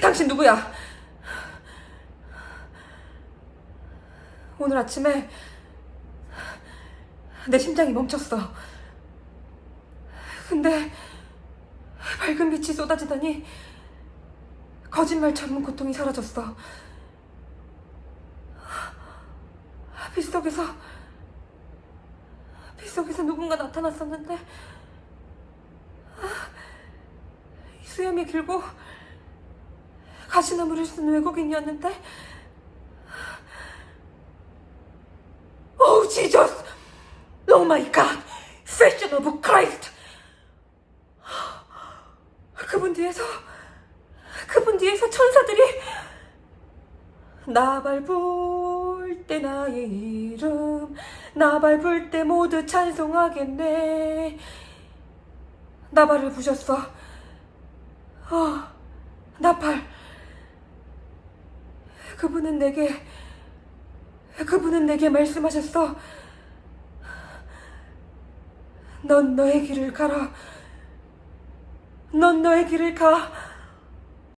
당신 누구야? 오늘 아침에 내 심장이 멈췄어. 근데 밝은 빛이 쏟아지더니 거짓말처럼 고통이 사라졌어. 빛 속에서 빛 속에서 누군가 나타났었는데 수염이 길고 가시나무를 쓴 외국인이었는데 오 지저스 오 마이 갓 패션 오브 크라이스트 그분 뒤에서 그분 뒤에서 천사들이 나 밟을 때 나의 이름 나 밟을 때 모두 찬송하겠네. 나발을 부셨어. 어, 나팔 그분은 내게 그분은 내게 말씀하셨어. 넌 너의 길을 가라. 넌 너의 길을 가